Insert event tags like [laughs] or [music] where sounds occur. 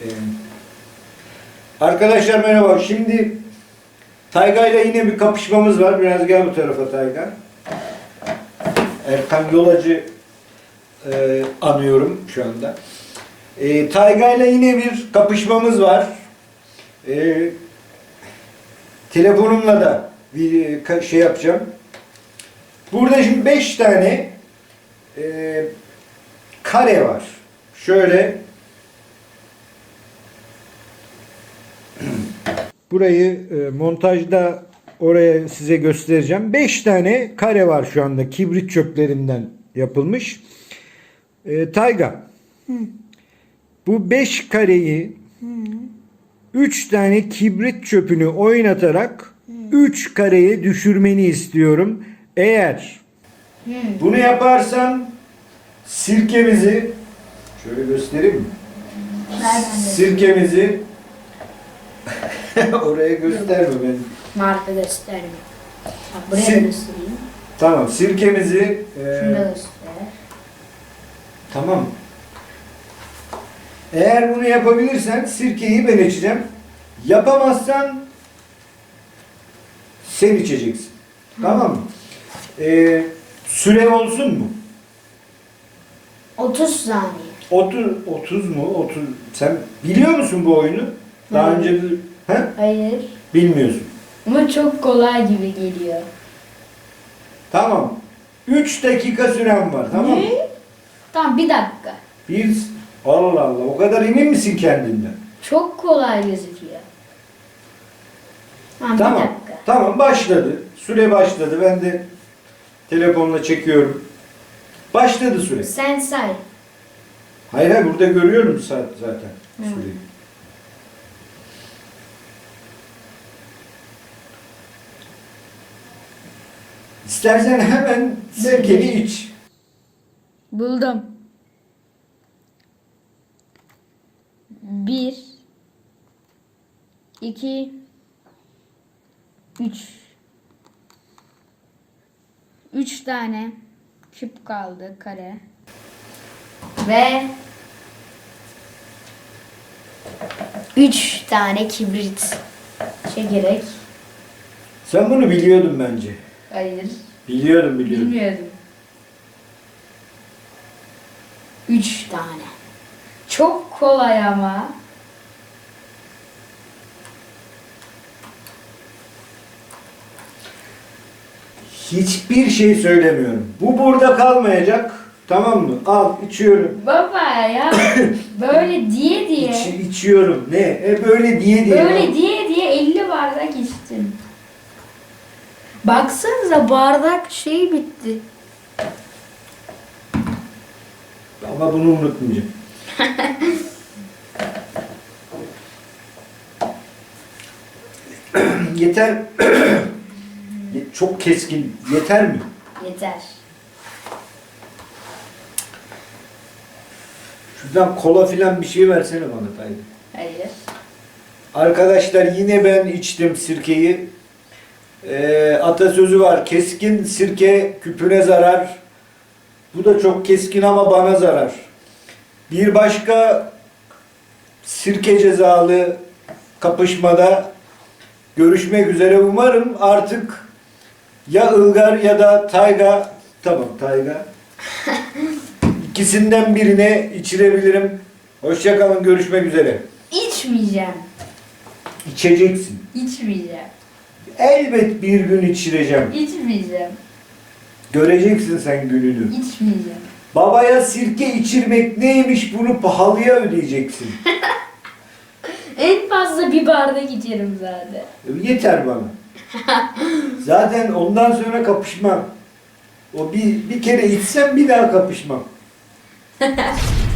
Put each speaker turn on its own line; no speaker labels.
Ee, arkadaşlar merhaba. Şimdi Tayga ile yine bir kapışmamız var. Biraz gel bu tarafa Tayga. Erkan Yolacı e, anıyorum şu anda. E, Tayga ile yine bir kapışmamız var. E, telefonumla da bir e, şey yapacağım. Burada şimdi 5 tane e, kare var. Şöyle Burayı e, montajda oraya size göstereceğim. 5 tane kare var şu anda kibrit çöplerinden yapılmış. E, Tayga. Bu 5 kareyi 3 tane kibrit çöpünü oynatarak 3 kareye düşürmeni istiyorum. Eğer bunu yaparsan sirkemizi şöyle göstereyim mi? Sirkemizi [laughs] oraya gösterme ben.
Marka gösterme. Bak buraya
Sil-
da göstereyim.
Tamam sirkemizi e,
Şunu da göster.
tamam. Eğer bunu yapabilirsen sirkeyi ben içeceğim. Yapamazsan sen içeceksin. Tamam mı? E, süre olsun mu?
30 saniye.
30 30 mu? 30 sen biliyor musun bu oyunu? Daha
Hı.
önce bir he?
Hayır.
Bilmiyorsun.
Ama çok kolay gibi geliyor.
Tamam. 3 dakika süren var. Tamam mı?
Ne? Tamam bir dakika.
Bir Allah Allah o kadar emin misin kendinden?
Çok kolay gözüküyor. Tamam,
Tamam.
bir dakika.
Tamam başladı. Süre başladı. Ben de telefonla çekiyorum. Başladı süre.
Sen say.
Hayır hayır burada görüyorum saat zaten süreyi. İstersen hemen sirkeni iç.
Buldum. Bir, iki, üç. Üç tane küp kaldı kare. Ve üç tane kibrit çekerek.
Sen bunu biliyordun bence.
Hayır.
Biliyordum biliyordum.
Bilmiyordum. Üç tane. Çok kolay ama.
Hiçbir şey söylemiyorum. Bu burada kalmayacak. Tamam mı? Al içiyorum.
Baba ya [coughs] böyle diye diye.
İç, içiyorum. Ne? E böyle diye diye.
Böyle diye diye 50 bardak içtim. Baksanıza bardak şey bitti.
Ama bunu unutmayacağım. [laughs] Yeter. Ye- [coughs] Çok keskin. Yeter mi?
Yeter.
Şuradan kola filan bir şey versene bana Tayyip.
Hayır.
Arkadaşlar yine ben içtim sirkeyi. Ee, atasözü var. Keskin sirke küpüne zarar. Bu da çok keskin ama bana zarar. Bir başka sirke cezalı kapışmada görüşmek üzere. Umarım artık ya Ilgar ya da Tayga tamam Tayga [laughs] ikisinden birine içirebilirim. Hoşçakalın görüşmek üzere.
İçmeyeceğim.
İçeceksin.
İçmeyeceğim.
Elbet bir gün içireceğim.
İçmeyeceğim.
Göreceksin sen gününü.
İçmeyeceğim.
Babaya sirke içirmek neymiş bunu pahalıya ödeyeceksin. [laughs]
En fazla bir bardak içerim zaten.
Yeter bana. [laughs] Zaten ondan sonra kapışmam. O bir, bir kere içsem bir daha kapışmam. [laughs]